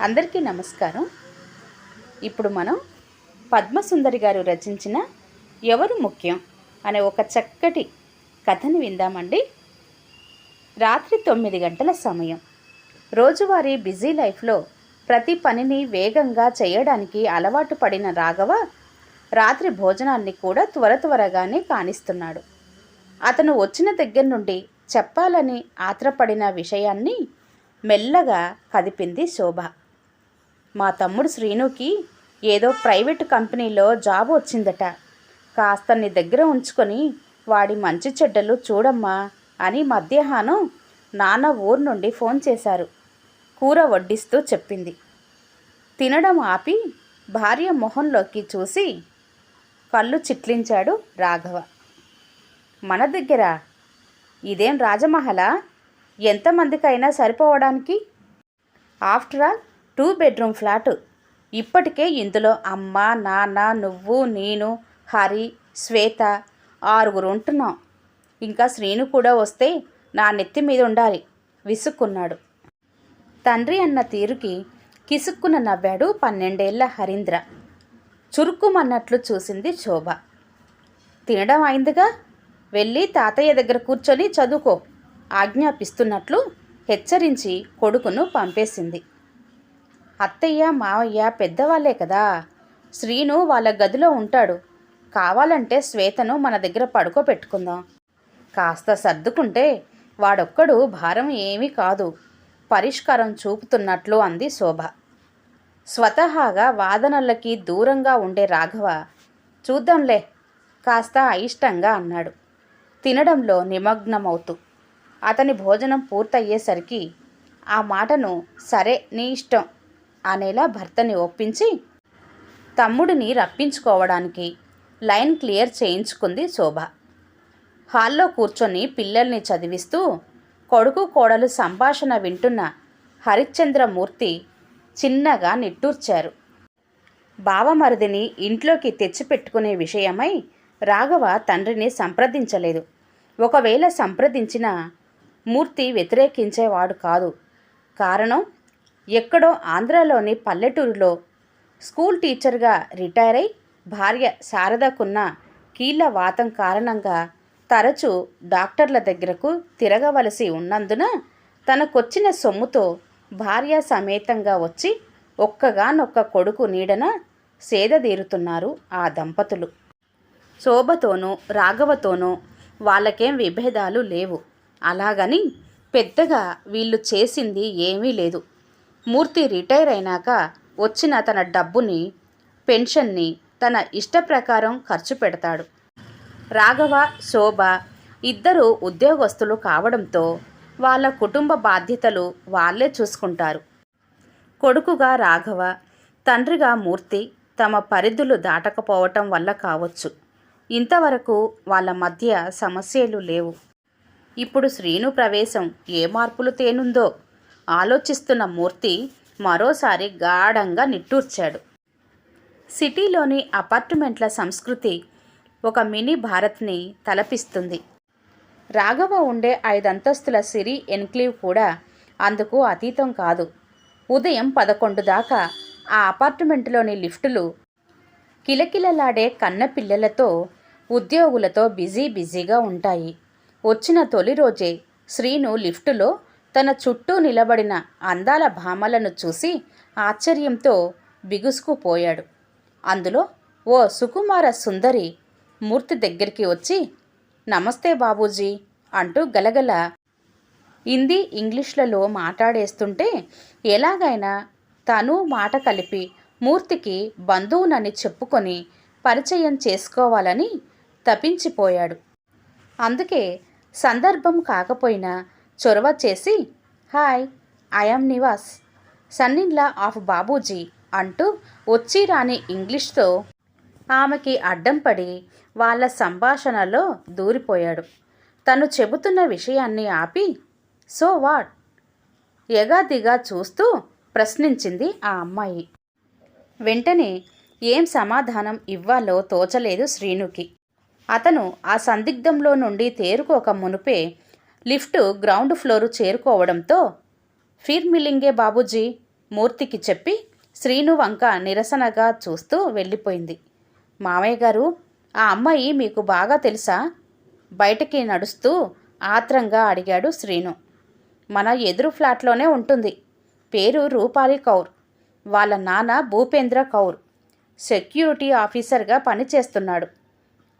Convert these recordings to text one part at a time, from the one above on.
అందరికీ నమస్కారం. ఇప్పుడు మనం పద్మసుందరి గారు రచించిన ఎవరు ముఖ్యం అనే ఒక చక్కటి కథని విందామండి. రాత్రి తొమ్మిది గంటల సమయం. రోజువారీ బిజీ లైఫ్లో ప్రతి పనిని వేగంగా చేయడానికి అలవాటు పడిన రాఘవ రాత్రి భోజనాన్ని కూడా త్వర త్వరగానే కానిస్తున్నాడు. అతను వచ్చిన దగ్గర నుండి చెప్పాలని ఆత్రపడిన విషయాన్ని మెల్లగా కదిపింది శోభ. మా తమ్ముడు శ్రీనుకి ఏదో ప్రైవేట్ కంపెనీలో జాబ్ వచ్చిందట. కాస్త నీ దగ్గర ఉంచుకొని వాడి మంచి చెడ్డలు చూడమ్మా అని మధ్యాహ్నం నాన్న ఊరు నుండి ఫోన్ చేశారు. కూర వడ్డిస్తూ చెప్పింది. తినడం ఆపి భార్య మొహంలోకి చూసి కళ్ళు చిట్లించాడు రాఘవ. మన దగ్గర ఇదేం రాజమహలా? ఎంతమందికైనా సరిపోవడానికి? After all two bedroom flat. ఇప్పటికే ఇందులో అమ్మ నాన్న నువ్వు నేను హరి శ్వేత ఆరుగురు ఉంటున్నాం. ఇంకా శ్రీను కూడా వస్తే నా నెత్తి మీద ఉండాలి విసుక్కున్నాడు. తండ్రి అన్న తీరుకి కిసుక్కున నవ్వాడు పన్నెండేళ్ళ హరీంద్ర. చురుక్కుమన్నట్లు చూసింది శోభ. తినడం అయిందిగా? వెళ్ళి తాతయ్య దగ్గర కూర్చొని చదువుకో ఆజ్ఞాపిస్తున్నట్లు హెచ్చరించి కొడుకును పంపేసింది. అత్తయ్య మావయ్య పెద్దవాళ్ళే కదా. శ్రీను వాళ్ళ గదిలో ఉంటాడు. కావాలంటే శ్వేతను మన దగ్గర పడుకోబెట్టుకుందాం. కాస్త సర్దుకుంటే వాడొక్కడు భారం ఏమీ కాదు. పరిష్కారం చూపుతున్నట్లు అంది శోభ. స్వతహాగా వాదనలకి దూరంగా ఉండే రాఘవ చూద్దాంలే కాస్త అయిష్టంగా అన్నాడు. తినడంలో నిమగ్నమవుతూ అతని భోజనం పూర్తయ్యేసరికి ఆ మాటను సరే నీ ఇష్టం అనేలా భర్తని ఒప్పించి తమ్ముడిని రప్పించుకోవడానికి లైన్ క్లియర్ చేయించుకుంది శోభ. హాల్లో కూర్చొని పిల్లల్ని చదివిస్తూ కొడుకు కోడలు సంభాషణ వింటున్న హరిశ్చంద్రమూర్తి చిన్నగా నిట్టూర్చారు. బావమరిదిని ఇంట్లోకి తెచ్చిపెట్టుకునే విషయమై రాఘవ తండ్రిని సంప్రదించలేదు. ఒకవేళ సంప్రదించిన మూర్తి వ్యతిరేకించేవాడు కాదు. కారణం ఎక్కడో ఆంధ్రాలోని పల్లెటూరులో స్కూల్ టీచర్గా రిటైర్ అయి భార్య శారదకున్న కీళ్ళ వాతం కారణంగా తరచూ డాక్టర్ల దగ్గరకు తిరగవలసి ఉన్నందున తనకొచ్చిన సొమ్ముతో భార్య సమేతంగా వచ్చి ఒక్కగానొక్క కొడుకు నీడన సేదదీరుతున్నారు ఆ దంపతులు. శోభతోనూ రాఘవతోనూ వాళ్ళకేం విభేదాలు లేవు. అలాగని పెద్దగా వీళ్ళు చేసింది ఏమీ లేదు. మూర్తి రిటైర్ అయినాక వచ్చిన తన డబ్బుని పెన్షన్ని తన ఇష్ట ప్రకారం ఖర్చు పెడతాడు. రాఘవ శోభ ఇద్దరు ఉద్యోగస్తులు కావడంతో వాళ్ళ కుటుంబ బాధ్యతలు వాళ్ళే చూసుకుంటారు. కొడుకుగా రాఘవ తండ్రిగా మూర్తి తమ పరిధులు దాటకపోవటం వల్ల కావచ్చు. ఇంతవరకు వాళ్ళ మధ్య సమస్యలు లేవు. ఇప్పుడు శ్రీను ప్రవేశం ఏ మార్పులు తేనుందో ఆలోచిస్తున్న మూర్తి మరోసారి గాఢంగా నిట్టూర్చాడు. సిటీలోని అపార్ట్మెంట్ల సంస్కృతి ఒక మినీ భారత్ని తలపిస్తుంది. రాఘవ ఉండే ఐదంతస్తుల సిరి ఎన్క్లేవ్ కూడా అందుకు అతీతం కాదు. ఉదయం పదకొండు దాకా ఆ అపార్ట్మెంట్లోని లిఫ్టులు కిలకిలలాడే కన్న పిల్లలతో ఉద్యోగులతో బిజీ బిజీగా ఉంటాయి. వచ్చిన తొలి రోజే శ్రీను లిఫ్టులో తన చుట్టూ నిలబడిన అందాల భామలను చూసి ఆశ్చర్యంతో బిగుసుకుపోయాడు. అందులో ఓ సుకుమార సుందరి మూర్తి దగ్గరికి వచ్చి నమస్తే బాబూజీ అంటూ గలగల హిందీ ఇంగ్లీష్లలో మాట్లాడేస్తుంటే ఎలాగైనా తను మాట కలిపి మూర్తికి బంధువునని చెప్పుకొని పరిచయం చేసుకోవాలని తపించిపోయాడు. అందుకే సందర్భం కాకపోయినా చొరవ చేసి hi I'm Nivas. Son in law of Babuji అంటూ వచ్చి రాని ఇంగ్లీష్తో ఆమెకి అడ్డం పడి వాళ్ళ సంభాషణలో దూరిపోయాడు. తను చెబుతున్న విషయాన్ని ఆపి సో వాట్? ఎగాదిగా చూస్తూ ప్రశ్నించింది ఆ అమ్మాయి. వెంటనే ఏం సమాధానం ఇవ్వాలో తోచలేదు శ్రీనుకి. అతను ఆ సందిగ్ధంలో నుండి తేరుకోక మునుపే లిఫ్ట్ గ్రౌండ్ ఫ్లోరు చేరుకోవడంతో ఫిర్ మిలింగే బాబూజీ మూర్తికి చెప్పి శ్రీను వంక నిరసనగా చూస్తూ వెళ్ళిపోయింది. మామయ్య గారు ఆ అమ్మాయి మీకు బాగా తెలుసా? బయటికి నడుస్తూ ఆత్రంగా అడిగాడు శ్రీను. మన ఎదురు ఫ్లాట్లోనే ఉంటుంది. పేరు రూపాలి కౌర్. వాళ్ళ నాన్న భూపేంద్ర కౌర్. సెక్యూరిటీ ఆఫీసర్గా పనిచేస్తున్నాడు.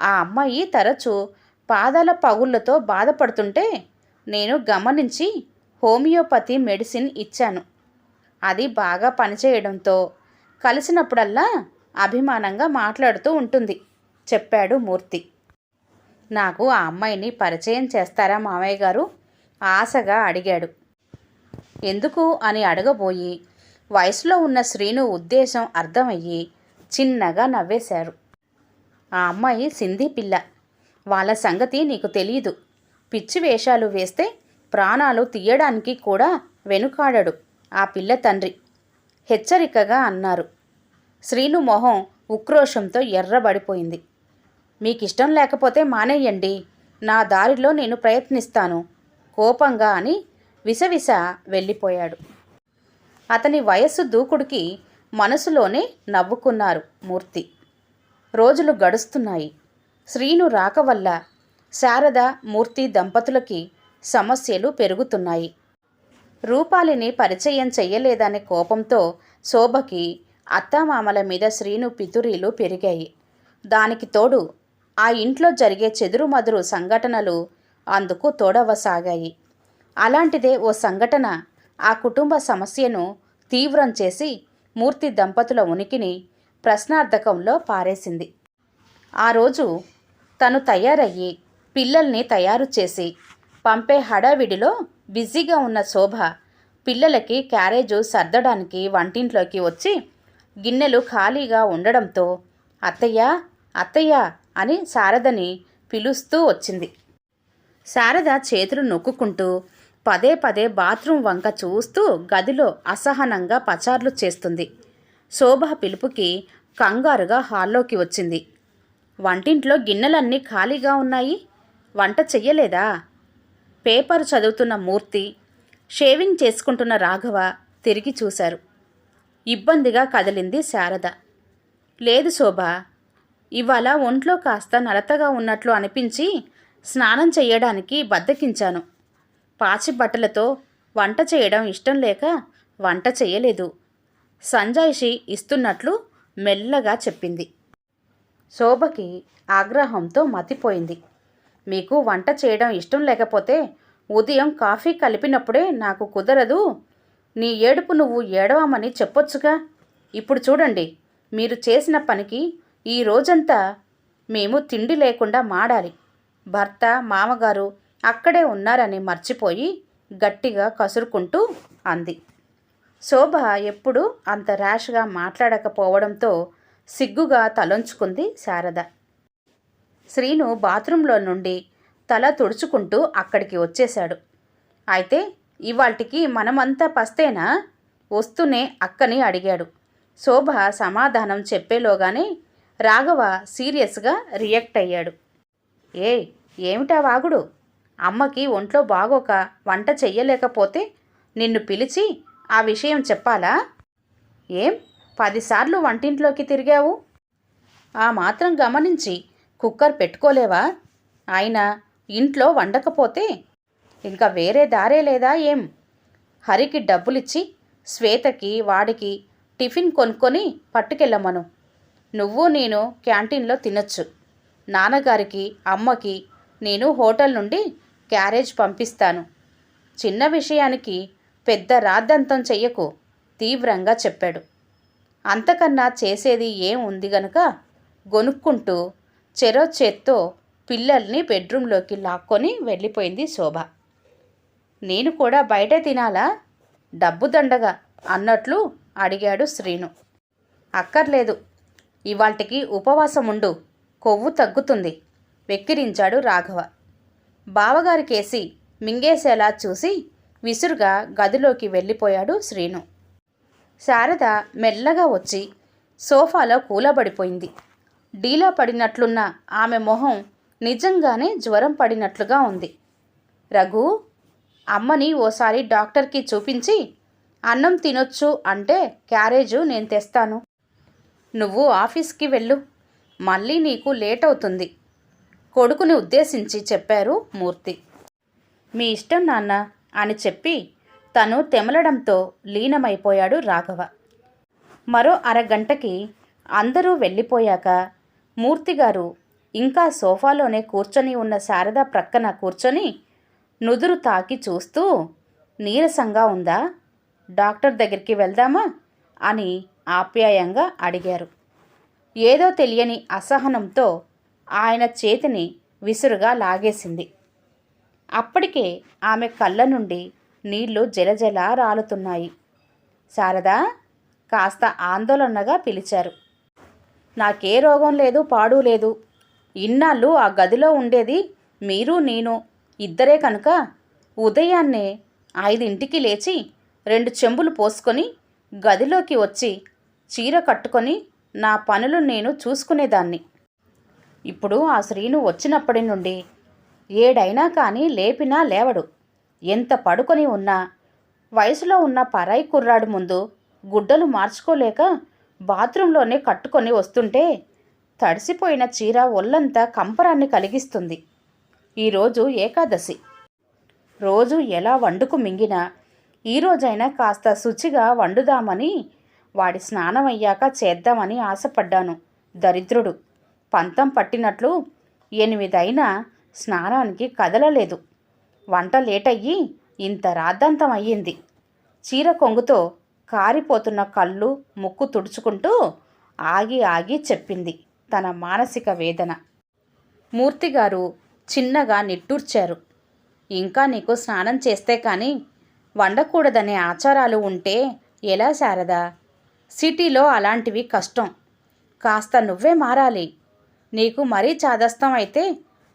ఆ అమ్మాయి తరచూ పాదాల పగుళ్ళతో బాధపడుతుంటే నేను గమనించి హోమియోపతి మెడిసిన్ ఇచ్చాను. అది బాగా పనిచేయడంతో కలిసినప్పుడల్లా అభిమానంగా మాట్లాడుతూ ఉంటుంది చెప్పాడు మూర్తి. నాకు ఆ అమ్మాయిని పరిచయం చేస్తారా మామయ్య గారు? ఆశగా అడిగాడు. ఎందుకు అని అడగబోయి వయసులో ఉన్న శ్రీను ఉద్దేశం అర్థమయ్యి చిన్నగా నవ్వేశారు. ఆ అమ్మాయి సింధీ పిల్ల. వాళ్ళ సంగతి నీకు తెలియదు పిచ్చి వేషాలు వేస్తే ప్రాణాలు తీయడానికి కూడా వెనుకాడడు ఆ పిల్ల తండ్రి. హెచ్చరికగా అన్నారు. శ్రీను మొహం ఉక్రోషంతో ఎర్రబడిపోయింది. మీకిష్టం లేకపోతే మానేయండి. నా దారిలో నేను ప్రయత్నిస్తాను. కోపంగా అని విసవిస వెళ్ళిపోయాడు. అతని వయస్సు దూకుడికి మనసులోనే నవ్వుకున్నారు మూర్తి. రోజులు గడుస్తున్నాయి. శ్రీను రాక వల్ల శారద మూర్తి దంపతులకి సమస్యలు పెరుగుతున్నాయి. రూపాలిని పరిచయం చెయ్యలేదనే కోపంతో శోభకి అత్తామామల మీద శ్రీను పితురీలు పెరిగాయి. దానికి తోడు ఆ ఇంట్లో జరిగే చెదురుమదురు సంఘటనలు అందుకు తోడవసాగాయి. అలాంటిదే ఓ సంఘటన ఆ కుటుంబ సమస్యను తీవ్రం చేసి మూర్తి దంపతుల ఉనికిని ప్రశ్నార్థకంలో పారేసింది. ఆ రోజు తను తయారయ్యి పిల్లల్ని తయారు చేసి పంపే హడావిడిలో బిజీగా ఉన్న శోభ పిల్లలకి క్యారేజు సర్దడానికి వంటింట్లోకి వచ్చి గిన్నెలు ఖాళీగా ఉండడంతో అత్తయ్య అత్తయ్య అని శారదని పిలుస్తూ వచ్చింది. శారద చేతులు నొక్కుంటూ పదే పదే బాత్రూం వంక చూస్తూ గదిలో అసహనంగా పచార్లు చేస్తుంది. శోభ పిలుపుకి కంగారుగా హాల్లోకి వచ్చింది. వంటింట్లో గిన్నెలన్నీ ఖాళీగా ఉన్నాయి? వంట చెయ్యలేదా? పేపర్ చదువుతున్న మూర్తి షేవింగ్ చేసుకుంటున్న రాఘవ తిరిగి చూశారు. ఇబ్బందిగా కదిలింది శారద. లేదు శోభ ఇవాళ ఒంట్లో కాస్త నలతగా ఉన్నట్లు అనిపించి స్నానం చేయడానికి బద్దకించాను. పాచి బట్టలతో వంట చేయడం ఇష్టం లేక వంట చేయలేదు సంజాయిషి ఇస్తున్నట్లు మెల్లగా చెప్పింది. శోభకి ఆగ్రహంతో మతిపోయింది. మీకు వంట చేయడం ఇష్టం లేకపోతే ఉదయం కాఫీ కలిపినప్పుడే నాకు కుదరదు. నీ ఏడుపు నువ్వు ఏడవమని చెప్పొచ్చుగా. ఇప్పుడు చూడండి మీరు చేసిన పనికి ఈ రోజంతా మేము తిండి లేకుండా మాడాలి. భర్త మామగారు అక్కడే ఉన్నారని మర్చిపోయి గట్టిగా కసురుకుంటూ అంది. శోభ ఎప్పుడు అంత ర్యాష్గా మాట్లాడకపోవడంతో సిగ్గుగా తలొంచుకుంది శారద. శ్రీను బాత్రూంలో నుండి తల తుడుచుకుంటూ అక్కడికి వచ్చేశాడు. అయితే ఇవాల్టికి మనమంతా పస్తేనా? వస్తూనే అక్కని అడిగాడు. శోభ సమాధానం చెప్పేలోగానే రాఘవ సీరియస్గా రియాక్ట్ అయ్యాడు. ఏ ఏమిటా వాగుడు? అమ్మకి ఒంట్లో బాగోక వంట చెయ్యలేకపోతే నిన్ను పిలిచి ఆ విషయం చెప్పాలా? ఏం? పదిసార్లు వంటింట్లోకి తిరిగావు? ఆ మాత్రం గమనించి కుక్కర్ పెట్టుకోలేవా? ఆయన ఇంట్లో వండకపోతే ఇంకా వేరే దారే లేదా ఏం? హరికి డబ్బులిచ్చి శ్వేతకి వాడికి టిఫిన్ కొనుక్కొని పట్టుకెళ్ళమను. నువ్వు నేను క్యాంటీన్లో తినొచ్చు. నాన్నగారికి అమ్మకి నేను హోటల్ నుండి క్యారేజ్ పంపిస్తాను. చిన్న విషయానికి పెద్ద రాద్దంతం చెయ్యకు తీవ్రంగా చెప్పాడు. అంతకన్నా చేసేది ఏం ఉంది గనుక గొనుక్కుంటూ చెరో చేత్తో పిల్లల్ని బెడ్రూమ్లోకి లాక్కొని వెళ్ళిపోయింది శోభ. నేను కూడా బయట తినాలా? డబ్బు దండగా అన్నట్లు అడిగాడు శ్రీను. అక్కర్లేదు. ఇవాల్టికి ఉపవాసం ఉండు. కొవ్వు తగ్గుతుంది. వెక్కిరించాడు రాఘవ. బావగారికేసి మింగేసేలా చూసి విసురుగా గదిలోకి వెళ్ళిపోయాడు శ్రీను. శారద మెల్లగా వచ్చి సోఫాలో కూలబడిపోయింది. డీలా పడినట్లున్న ఆమె మొహం నిజంగానే జ్వరం పడినట్లుగా ఉంది. రఘు అమ్మని ఓసారి డాక్టర్కి చూపించి అన్నం తినొచ్చు అంటే క్యారేజు నేను తెస్తాను. నువ్వు ఆఫీస్కి వెళ్ళు. మళ్ళీ నీకు లేట్ అవుతుంది కొడుకుని ఉద్దేశించి చెప్పారు మూర్తి. మీ ఇష్టం నాన్న అని చెప్పి తను తెమలడంతో లీనమైపోయాడు రాఘవ. మరో అరగంటకి అందరూ వెళ్ళిపోయాక మూర్తిగారు ఇంకా సోఫాలోనే కూర్చొని ఉన్న శారద ప్రక్కన కూర్చొని నుదురు తాకి చూస్తూ నీరసంగా ఉందా? డాక్టర్ దగ్గరికి వెళ్దామా? అని ఆప్యాయంగా అడిగారు. ఏదో తెలియని అసహనంతో ఆయన చేతిని విసురుగా లాగేసింది. అప్పటికే ఆమె కళ్ళ నుండి నీళ్ళు జలజల రాలుతున్నాయి. శారదా కాస్త ఆందోళనగా పిలిచారు. నాకే రోగం లేదు పాడు లేదు. ఇన్నాళ్ళు ఆ గదిలో ఉండేది మీరు నేను. ఇద్దరే కనుక ఉదయాన్నే ఐదింటికి లేచి రెండు చెంబులు పోసుకొని గదిలోకి వచ్చి చీర కట్టుకొని నా పనులు నేను చూసుకునేదాన్ని. ఇప్పుడు ఆ శ్రీను వచ్చినప్పటి నుండి ఏడైనా కానీ లేపినా లేవడు. ఎంత పడుకొని ఉన్నా వయసులో ఉన్న పరాయి కుర్రాడు ముందు గుడ్డలు మార్చుకోలేక బాత్రూంలోనే కట్టుకొని వస్తుంటే తడిసిపోయిన చీర ఒళ్ళంతా కంపరాన్ని కలిగిస్తుంది. ఈరోజు ఏకాదశి. రోజు ఎలా వండుకు మింగినా ఈరోజైనా కాస్త శుచిగా వండుదామని వాడి స్నానం అయ్యాక చేద్దామని ఆశపడ్డాను. దరిద్రుడు. పంతం పట్టినట్లు ఎనిమిదైనా స్నానానికి కదలలేదు. వంట లేటయ్యి ఇంత రాద్ధాంతం అయ్యింది చీర కొంగుతో కారిపోతున్న కళ్ళు ముక్కు తుడుచుకుంటూ ఆగి ఆగి చెప్పింది తన మానసిక వేదన. మూర్తిగారు చిన్నగా నిట్టూర్చారు. ఇంకా నీకు స్నానం చేస్తే కానీ వండకూడదనే ఆచారాలు ఉంటే ఎలా శారదా? సిటీలో అలాంటివి కష్టం. కాస్త నువ్వే మారాలి. నీకు మరీ చాదస్తం అయితే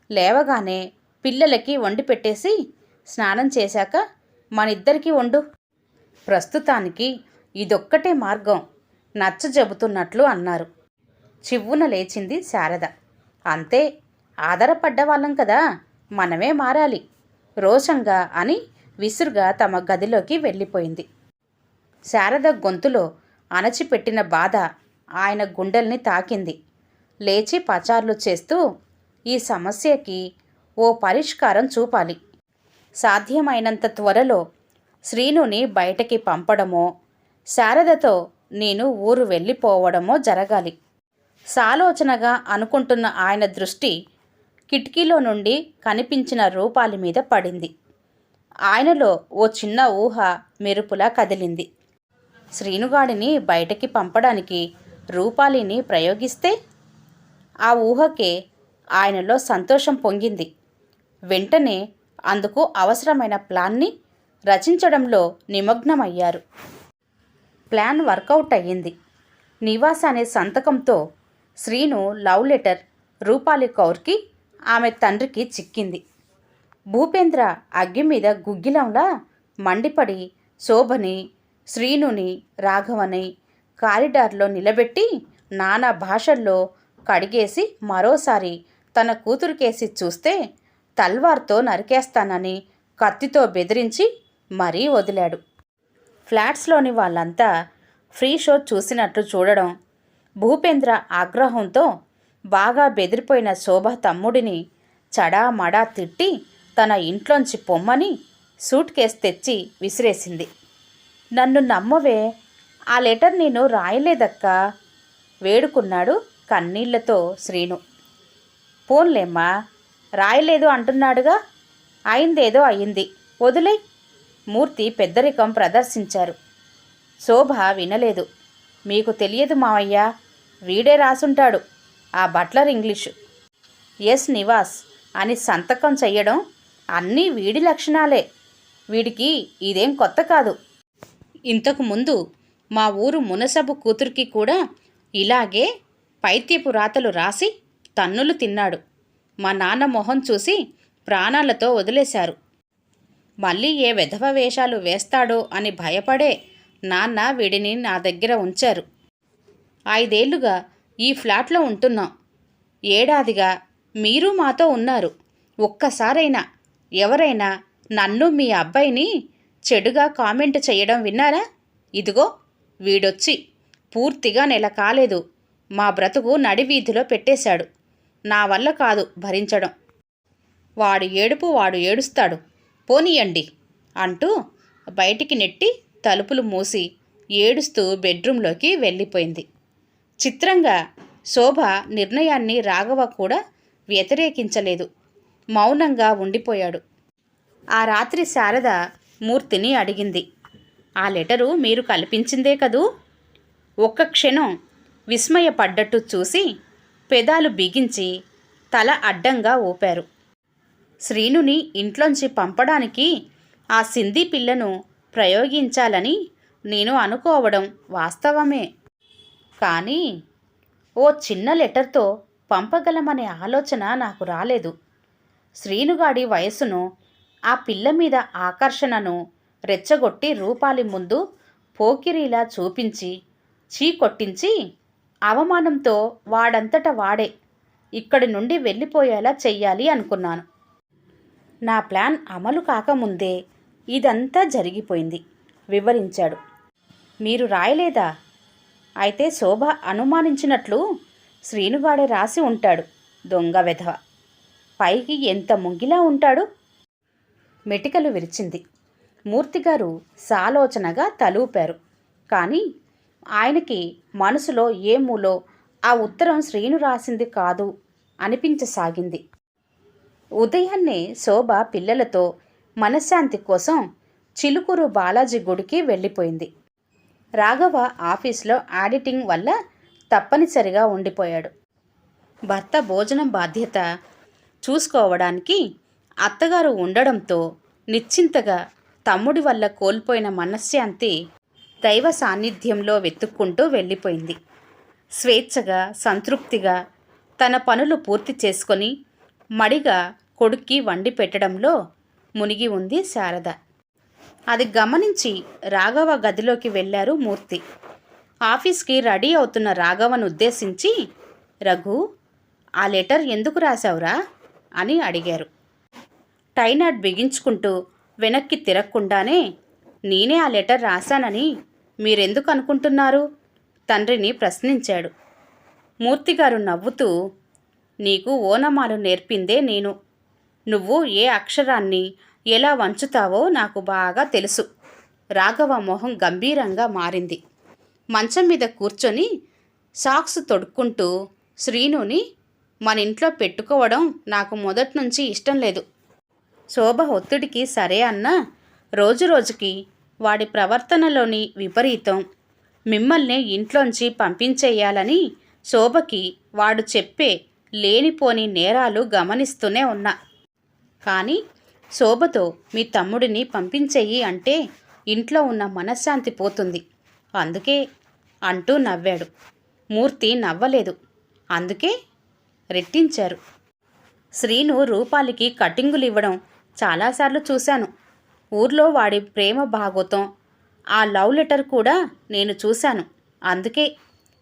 లేవగానే పిల్లలకి వండి పెట్టేసి స్నానం చేశాక మనిద్దరికీ వండు. ప్రస్తుతానికి ఇదొక్కటే మార్గం నచ్చ చెబుతున్నట్లు అన్నారు. చివ్వున లేచింది శారద. అంతే ఆధారపడ్డ వాళ్ళం కదా మనమే మారాలి రోషంగా అని విసురుగా తమ గదిలోకి వెళ్ళిపోయింది. శారద గొంతులో అణచిపెట్టిన బాధ ఆయన గుండెల్ని తాకింది. లేచి పచార్లు చేస్తూ ఈ సమస్యకి ఓ పరిష్కారం చూపాలి. సాధ్యమైనంత త్వరలో శ్రీనుని బయటకి పంపడమో శారదతో నేను ఊరు వెళ్ళిపోవడమో జరగాలి. సాలోచనగా అనుకుంటున్న ఆయన దృష్టి కిటికీలో నుండి కనిపించిన రూపాలి మీద పడింది. ఆయనలో ఓ చిన్న ఊహ మెరుపులా కదిలింది. శ్రీనుగాడిని బయటకి పంపడానికి రూపాలిని ప్రయోగిస్తే? ఆ ఊహకే ఆయనలో సంతోషం పొంగింది. వెంటనే అందుకు అవసరమైన ప్లాన్ని రచించడంలో నిమగ్నమయ్యారు. ప్లాన్ వర్కౌట్ అయ్యింది. నివాస్ అనే సంతకంతో శ్రీను లవ్ లెటర్ రూపాలి కౌర్కి ఆమె తండ్రికి చిక్కింది. భూపేంద్ర అగ్గి మీద గుగ్గిలంలా మండిపడి శోభని శ్రీనుని రాఘవని కారిడార్లో నిలబెట్టి నానా భాషల్లో కడిగేసి మరోసారి తన కూతురికేసి చూస్తే తల్వార్తో నరికేస్తానని కత్తితో బెదిరించి మరీ వదిలాడు. ఫ్లాట్స్లోని వాళ్ళంతా ఫ్రీ షో చూసినట్లు చూడడం భూపేంద్ర ఆగ్రహంతో బాగా బెదిరిపోయిన శోభ తమ్ముడిని చడామడా తిట్టి తన ఇంట్లోంచి పొమ్మని సూట్ కేస్ తెచ్చి విసిరేసింది. నన్ను నమ్మవే ఆ లెటర్ నేను రాయలేదక్కా వేడుకున్నాడు కన్నీళ్ళతో శ్రీను. పోన్లేమ్మా రాయలేదు అంటున్నాడుగా అయిందేదో అయింది వదిలే మూర్తి పెద్దరికం ప్రదర్శించారు. శోభ వినలేదు. మీకు తెలియదు మావయ్య వీడే రాసుంటాడు. ఆ బట్లర్ ఇంగ్లీషు. ఎస్ నివాస్ అని సంతకం చెయ్యడం అన్నీ వీడి లక్షణాలే. వీడికి ఇదేం కొత్త కాదు. ఇంతకు ముందు మా ఊరు మునసబు కూతురికి కూడా ఇలాగే పైత్యపు రాతలు రాసి తన్నులు తిన్నాడు. మా నాన్న మొహం చూసి ప్రాణాలతో వదిలేశారు. మళ్ళీ ఏ విధవ వేషాలు వేస్తాడో అని భయపడే నాన్న వీడిని నా దగ్గర ఉంచారు. ఐదేళ్ళుగా ఈ ఫ్లాట్లో ఉంటున్నాం. ఏడాదిగా మీరు మాతో ఉన్నారు. ఒక్కసారైనా ఎవరైనా నన్ను మీ అబ్బాయిని చెడుగా కామెంట్ చేయడం విన్నారా? ఇదిగో వీడొచ్చి పూర్తిగా నెల కాలేదు మా బ్రతుకు నడివీధిలో పెట్టేశాడు. నా వల్ల కాదు భరించడం. వాడు ఏడుపు వాడు ఏడుస్తాడు. పోనీయండి అంటూ బయటికి నెట్టి తలుపులు మూసి ఏడుస్తూ బెడ్రూంలోకి వెళ్ళిపోయింది. చిత్రంగా శోభ నిర్ణయాన్ని రాఘవ కూడా వ్యతిరేకించలేదు. మౌనంగా ఉండిపోయాడు. ఆ రాత్రి శారద మూర్తిని అడిగింది. ఆ లెటరు మీరు కల్పించిందే కదూ? ఒక్క క్షణం విస్మయపడ్డట్టు చూసి పెదాలు బిగించి తల అడ్డంగా ఊపారు. శ్రీనుని ఇంట్లోంచి పంపడానికి ఆ సింధీ పిల్లను ప్రయోగించాలని నేను అనుకోవడం వాస్తవమే. కానీ ఓ చిన్న లెటర్తో పంపగలమనే ఆలోచన నాకు రాలేదు. శ్రీనుగాడి వయసును ఆ పిల్ల మీద ఆకర్షణను రెచ్చగొట్టి రూపాలి ముందు పోకిరీలా చూపించి చీకొట్టించి అవమానంతో వాడంతట వాడే ఇక్కడి నుండి వెళ్ళిపోయేలా చెయ్యాలి అనుకున్నాను. నా ప్లాన్ అమలు కాకముందే ఇదంతా జరిగిపోయింది వివరించాడు. మీరు రాయలేదా? అయితే శోభ అనుమానించినట్లు శ్రీనుగాడే రాసి ఉంటాడు దొంగ వెధవ. పైకి ఎంత ముంగిలా ఉంటాడు? మెటికలు విరిచింది. మూర్తిగారు సాలోచనగా తలూపారు. కానీ ఆయనకి మనసులో ఏమూలో ఆ ఉత్తరం శ్రీను రాసింది కాదు అనిపించసాగింది. ఉదయాన్నే శోభ పిల్లలతో మనశ్శాంతి కోసం చిలుకూరు బాలాజీ గుడికి వెళ్ళిపోయింది. రాఘవ ఆఫీస్లో ఆడిటింగ్ వల్ల తప్పనిసరిగా ఉండిపోయాడు. భర్త భోజనం బాధ్యత చూసుకోవడానికి అత్తగారు ఉండడంతో నిశ్చింతగా తమ్ముడి వల్ల కోల్పోయిన మనశ్శాంతి దైవ సాన్నిధ్యంలో వెతుక్కుంటూ వెళ్ళిపోయింది. స్వేచ్ఛగా సంతృప్తిగా తన పనులు పూర్తి చేసుకొని మడిగా కొడుక్కి వండి పెట్టడంలో మునిగి ఉంది శారద. అది గమనించి రాఘవ గదిలోకి వెళ్ళారు మూర్తి. ఆఫీస్కి రెడీ అవుతున్న రాఘవను ఉద్దేశించి రఘు ఆ లెటర్ ఎందుకు రాశావురా? అని అడిగారు. టైనాట్ బిగించుకుంటూ వెనక్కి తిరగకుండానే నేనే ఆ లెటర్ రాశానని మీరెందుకు అనుకుంటున్నారు? తండ్రిని ప్రశ్నించాడు. మూర్తిగారు నవ్వుతూ నీకు ఓనమాలు నేర్పిందే నేను. నువ్వు ఏ అక్షరాన్ని ఎలా వంచుతావో నాకు బాగా తెలుసు. రాఘవ మొహం గంభీరంగా మారింది. మంచం మీద కూర్చొని సాక్స్ తొడుక్కుంటూ శ్రీనుని మన ఇంట్లో పెట్టుకోవడం నాకు మొదటి నుంచి ఇష్టం లేదు. శోభ ఒత్తిడికి సరే అన్నా రోజు రోజుకి వాడి ప్రవర్తనలోని విపరీతం. మిమ్మల్ని ఇంట్లోంచి పంపించేయాలని శోభకి వాడు చెప్పే లేనిపోని నేరాలు గమనిస్తూనే ఉన్నా. కానీ శోభతో మీ తమ్ముడిని పంపించేయి అంటే ఇంట్లో ఉన్న మనశ్శాంతి పోతుంది. అందుకే అంటూ నవ్వాడు. మూర్తి నవ్వలేదు. అందుకే రెట్టించారు. శ్రీను రూపాలికి కటింగులు ఇవ్వడం చాలాసార్లు చూశాను. ఊర్లో వాడి ప్రేమ భాగోతం ఆ లవ్ లెటర్ కూడా నేను చూశాను. అందుకే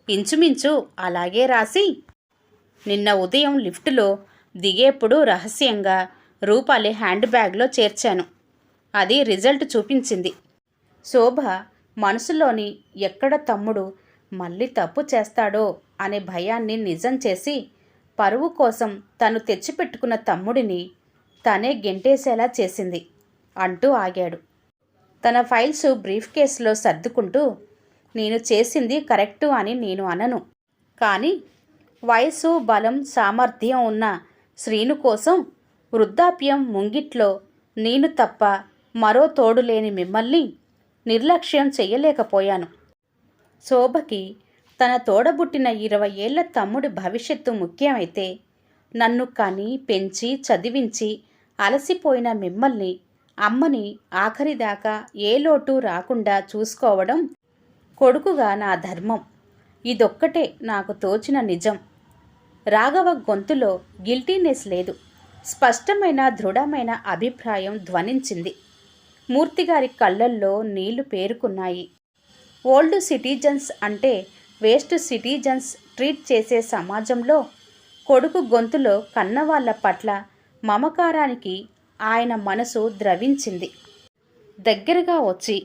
ఇంచుమించు అలాగే రాసి నిన్న ఉదయం లిఫ్టులో దిగేప్పుడు రహస్యంగా రూపాలి హ్యాండ్ బ్యాగ్లో చేర్చాను. అది రిజల్ట్ చూపించింది. శోభ మనసులోని ఎక్కడ తమ్ముడు మళ్ళీ తప్పు చేస్తాడో అనే భయాన్ని నిజం చేసి పరువు కోసం తను తెచ్చిపెట్టుకున్న తమ్ముడిని తనే గెంటేసేలా చేసింది అంటూ ఆగాడు. తన ఫైల్స్ బ్రీఫ్ కేసులో సర్దుకుంటూ నేను చేసింది కరెక్టు అని నేను అనను. కానీ వయసు బలం సామర్థ్యం ఉన్న శ్రీను కోసం వృద్ధాప్యం ముంగిట్లో నేను తప్ప మరో తోడు లేని మిమ్మల్ని నిర్లక్ష్యం చెయ్యలేకపోయాను శోభకి తన తోడబుట్టిన ఇరవై ఏళ్ళ తమ్ముడి భవిష్యత్తు ముఖ్యమైతే నన్ను కని పెంచి చదివించి అలసిపోయిన మిమ్మల్ని అమ్మని ఆఖరిదాకా ఏ లోటు రాకుండా చూసుకోవడం కొడుకుగా నా ధర్మం. ఇదొక్కటే నాకు తోచిన నిజం. రాఘవ గొంతులో గిల్టీనెస్ లేదు. స్పష్టమైన దృఢమైన అభిప్రాయం ధ్వనించింది. మూర్తిగారి కళ్ళల్లో నీళ్ళు పేరుకున్నాయి. ఓల్డ్ సిటిజన్స్ అంటే వేస్ట్ సిటిజన్స్ ట్రీట్ చేసే సమాజంలో కొడుకు గొంతులో కన్నవాళ్ళ పట్ల మమకారానికి ఆయన మనసు ద్రవించింది. దగ్గరగా వచ్చి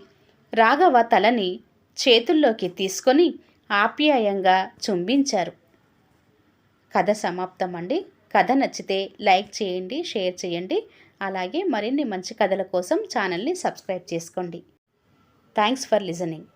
రాఘవ తలని చేతుల్లోకి తీసుకొని ఆప్యాయంగా చుంబించారు. కథ సమాప్తం అండి కథ నచ్చితే లైక్ చేయండి షేర్ చేయండి. అలాగే మరిన్ని మంచి కథల కోసం ఛానల్ని సబ్స్క్రైబ్ చేసుకోండి. Thanks for listening.